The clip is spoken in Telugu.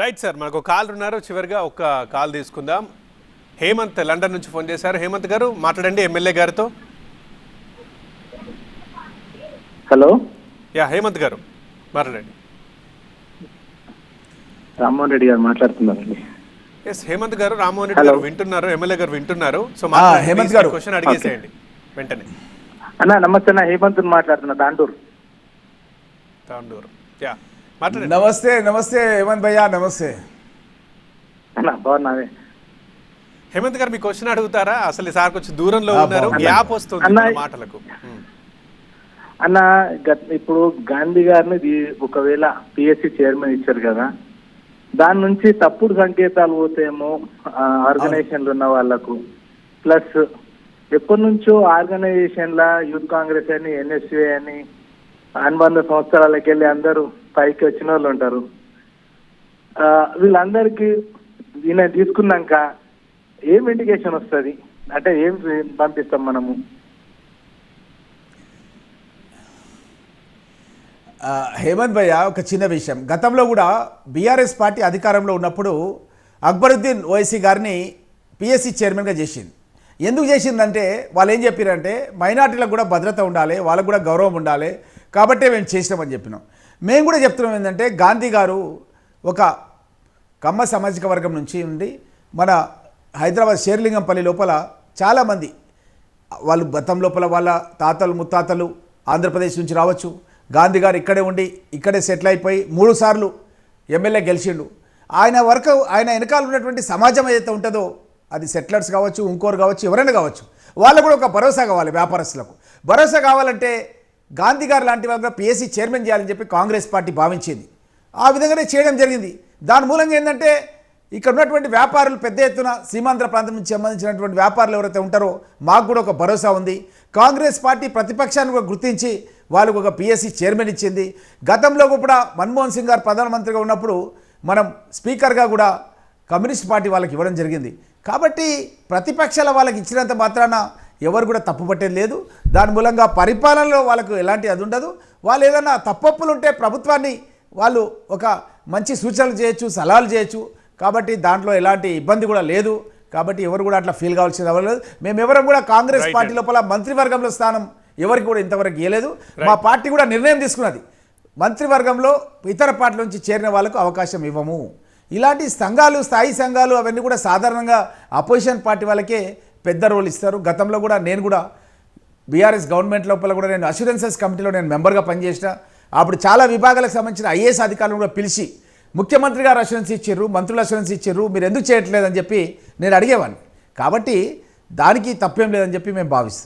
రైట్ సార్ మనకు కాల్ ఉన్నారు. చివరిగా ఒక కాల్ తీసుకుందాం. హేమంత్ లండన్ నుంచి ఫోన్ చేశారు. హేమంత్ గారు మాట్లాడండి ఎమ్మెల్యే గారితో. హలో. యా హేమంత్ గారు మాట్లాడండి. రామ్మోహన్ రెడ్డి గారు మాట్లాడుతున్నారండి. ఎస్ హేమంత్ గారు రామ్మోహన్ రెడ్డి. గారు వింటున్నారు. ఎమ్మెల్యే గారు వింటున్నారు. సో హేమంత్ గారు. క్వశ్చన్ అడిగేసేయండి. వెంటనే. అన్న నమస్తే అన్న. హేమంత్ మాట్లాడుతున్నా. దాంటూరు తాండూరు యా. నమస్తే నమస్తే హేమంత్ భయ్యా నమస్తే. అన్న బాగున్నావే? హేమంత్ గారు మీ క్వశ్చన్ అడుగుతారా? అసలు సార్ కొంచెం దూరంలో ఉన్నారు. గ్యాప్ వస్తుంది మాటలకు. అన్న ఇప్పుడు గాంధీ గారిని ఒకవేళ పిఎస్సి చైర్మన్ ఇచ్చారు కదా దాని నుంచి తప్పుడు సంకేతాలు పోతేమో ఆర్గనైజేషన్లు ఉన్న వాళ్ళకు ప్లస్ ఎప్పటి నుంచో ఆర్గనైజేషన్ల యూత్ కాంగ్రెస్ అని ఎన్ఎస్ఏ అని అనుబంధ సంవత్సరాలకు వెళ్ళి అందరూ పైకి వచ్చిన వాళ్ళు ఉంటారు. వీళ్ళందరికీ ఈయన తీసుకున్నాక ఏం ఇండికేషన్ వస్తుంది? అంటే ఏం పంపిస్తాం మనము? హేమంత్ భయ్య ఒక చిన్న విషయం. గతంలో కూడా బీఆర్ఎస్ పార్టీ అధికారంలో ఉన్నప్పుడు అక్బరుద్దీన్ ఓవైసీ గారిని పిఎస్సి చైర్మన్గా చేసింది. ఎందుకు చేసిందంటే వాళ్ళు ఏం చెప్పారంటే మైనార్టీలకు కూడా భద్రత ఉండాలి వాళ్ళకు కూడా గౌరవం ఉండాలి కాబట్టే మేము చేసినామని చెప్పినాం. మేము కూడా చెప్తున్నాం ఏంటంటే గాంధీ గారు ఒక కమ్మ సామాజిక వర్గం నుంచి ఉండి మన హైదరాబాద్ షేర్లింగంపల్లి లోపల చాలామంది వాళ్ళు గతం లోపల వాళ్ళ తాతలు ముత్తాతలు ఆంధ్రప్రదేశ్ నుంచి రావచ్చు. గాంధీ గారు ఇక్కడే ఉండి ఇక్కడే సెటిల్ అయిపోయి మూడు సార్లు ఎమ్మెల్యే గెలిచిండు. ఆయన వరకు ఆయన వెనకాల ఉన్నటువంటి సమాజం ఏదైతే ఉంటుందో అది సెటిలర్స్ కావచ్చు ఇంకోరు కావచ్చు ఎవరైనా కావచ్చు వాళ్ళకు కూడా ఒక భరోసా కావాలి వ్యాపారస్తులకు. భరోసా కావాలంటే గాంధీ గారు లాంటి వాళ్ళు పిఎస్సి చైర్మన్ చేయాలని చెప్పి కాంగ్రెస్ పార్టీ భావించింది. ఆ విధంగానే చేయడం జరిగింది. దాని మూలంగా ఏంటంటే ఇక్కడ ఉన్నటువంటి వ్యాపారులు పెద్ద ఎత్తున సీమాంధ్ర ప్రాంతం నుంచి సంబంధించినటువంటి వ్యాపారులు ఎవరైతే ఉంటారో మాకు కూడా ఒక భరోసా ఉంది. కాంగ్రెస్ పార్టీ ప్రతిపక్షాన్ని కూడా గుర్తించి వాళ్ళకు ఒక పిఎస్సి చైర్మన్ ఇచ్చింది. గతంలో కూడా మన్మోహన్ సింగ్ గారు ప్రధానమంత్రిగా ఉన్నప్పుడు మనం స్పీకర్గా కూడా కమ్యూనిస్ట్ పార్టీ వాళ్ళకి ఇవ్వడం జరిగింది. కాబట్టి ప్రతిపక్షాల వాళ్ళకి ఇచ్చినంత మాత్రాన ఎవరు కూడా తప్పుపట్టేది లేదు. దాని మూలంగా పరిపాలనలో వాళ్ళకు ఎలాంటి అది ఉండదు. వాళ్ళు ఏదైనా తప్పప్పులు ఉంటే ప్రభుత్వాన్ని వాళ్ళు ఒక మంచి సూచనలు చేయొచ్చు సలహాలు చేయొచ్చు. కాబట్టి దాంట్లో ఎలాంటి ఇబ్బంది కూడా లేదు. కాబట్టి ఎవరు కూడా అట్లా ఫీల్ కావాల్సిన అవసరం లేదు. మేము ఎవరం కూడా కాంగ్రెస్ పార్టీ. లోపల మంత్రివర్గంలో స్థానం ఎవరికి కూడా ఇంతవరకు ఇవ్వలేదు మా పార్టీ కూడా నిర్ణయం తీసుకున్నది. మంత్రివర్గంలో ఇతర పార్టీల నుంచి చేరిన వాళ్ళకు అవకాశం ఇవ్వము. ఇలాంటి సంఘాలు స్థాయి సంఘాలు అవన్నీ కూడా సాధారణంగా అపోజిషన్ పార్టీ వాళ్ళకే పెద్ద రోల్ ఇస్తారు. గతంలో కూడా నేను కూడా బీఆర్ఎస్ గవర్నమెంట్ లోపల కూడా నేను అస్యూరెన్సెస్ కమిటీలో నేను మెంబర్గా పనిచేసిన. అప్పుడు చాలా విభాగాలకు సంబంధించిన ఐఏఎస్ అధికారులను కూడా పిలిచి ముఖ్యమంత్రి గారు అస్యూరెన్స్ ఇచ్చారు మంత్రులు అస్యూరెన్స్ ఇచ్చారు మీరు ఎందుకు చేయట్లేదని చెప్పి నేను అడిగేవాడిని. కాబట్టి దానికి తప్పేం లేదని చెప్పి మేము భావిస్తాం